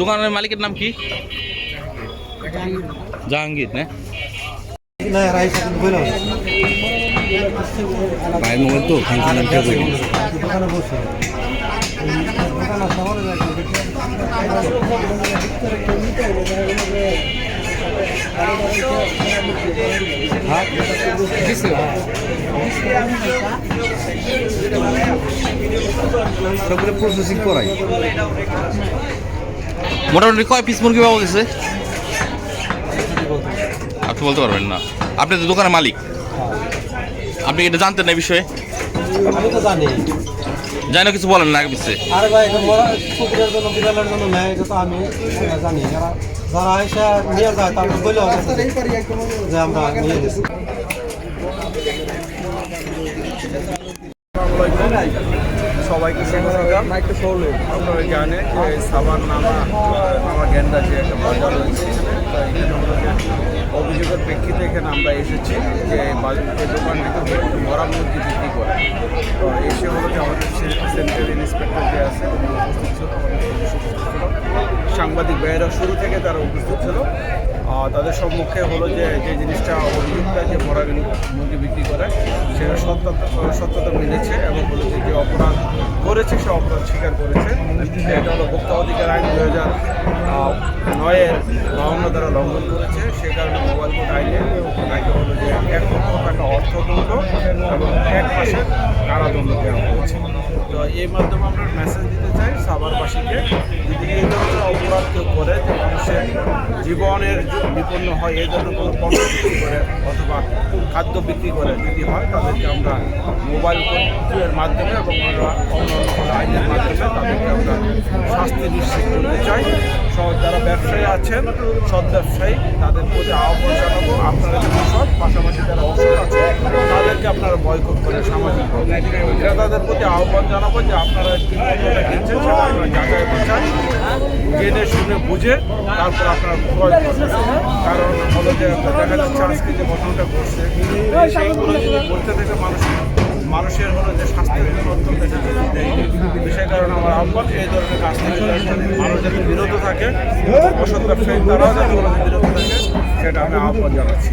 দোকানের মালিকের নাম কি? জাহাঙ্গীর না? ভাইয়ের মোবাইল তো প্রসেসিং করাই। মোটামুটি কয় পিস মুরগি পাওয়া গেছে? আপনি বলতে পারবেন না। আপনি তো দোকানের মালিক। আপনি এটা জানতেন না বিষয়ে? আমি তো জানি। জানি না কিছু বলেন না আগে পিছিয়ে আরে ভাই এটা মরা কুকুরের জন্য বিড়ালের জন্য নেয় এটা তো আমি জানি। যারা যারা এসে নিয়ে যায় তারপর বলে যে আমরা নিয়ে গেছি। সবাইকে শুভসকাল আপনারা জানেন যে সাবান নামা নামা গেন্দা যে একটা বাজার রয়েছে। অভিযোগের প্রেক্ষিতে এখানে আমরা এসেছি যে দোকান থেকে একটু মরা মুরগি বিক্রি করে। তো এসে হলো যে আমাদের সেন্ট্রাল ইন্সপেক্টর যে আছে উপস্থিত সাংবাদিক ভাইয়েরা শুরু থেকে তারা উপস্থিত ছিল। তাদের সম্মুখে হলো যে যে জিনিসটা অভিযুক্ত যে মরা মুরগি বিক্রি করে, সেটা সত্যতা সত্যতা মিলেছে এবং হলো যে যে অপরাধ করেছে, সে অপরাধ স্বীকার করেছে। এটা হলো ভোক্তা অধিকার আইন দুই হাজার নয়ের বাউন্ন দ্বারা লঙ্ঘন করেছে। সে কারণে মোবাইল কোড আইনে তাকে হলো যে এক লক্ষ টাকা অর্থদণ্ড এবং এক মাসের কারাদণ্ড দেওয়া হয়েছে। তো এই মাধ্যমে আমরা মেসেজ দিতে চাই সাভারবাসীকে। যদি এই অপরাধ করে যে মানুষের জীবনের বিপন্ন হয় এই জন্য কোনো পণ্য বিক্রি করে অথবা খাদ্য বিক্রি করে যদি হয়, তাদেরকে আমরা মোবাইল ফোনের মাধ্যমে এবং অন্যান্য আইনের মাধ্যমে তাদেরকে আমরা শাস্তি নিশ্চিত করতে চাই। যারা ব্যবসায়ী আছেন, সৎ ব্যবসায়ী, তাদের প্রতি আহ্বান জানাব। আপনারা যেমন সৎ, পাশাপাশি যারা অসৎ আছে তাদেরকে আপনারা বয়কট করে সামাজিক ক্রেতাদের প্রতি আহ্বান জানাব যে আপনারা কিনছেন সেটা জেনে শুনে বুঝে তারপর আপনার ক্রয় করবেন কারণ হলো যে দেখা যাচ্ছে আজকে যে ঘটনাটা ঘটছে সেইগুলো যদি বলতে থেকে মানুষ, মানুষের হলো যে স্বাস্থ্যের জন্য অত্যন্ত সেই কারণে আমার আহ্বান, এই ধরনের কাজ থেকে মানুষ যাতে বিরত থাকে, অসৎ ব্যবসায়ী তারাও যাতে বিরত থাকে, সেটা আমি আহ্বান জানাচ্ছি।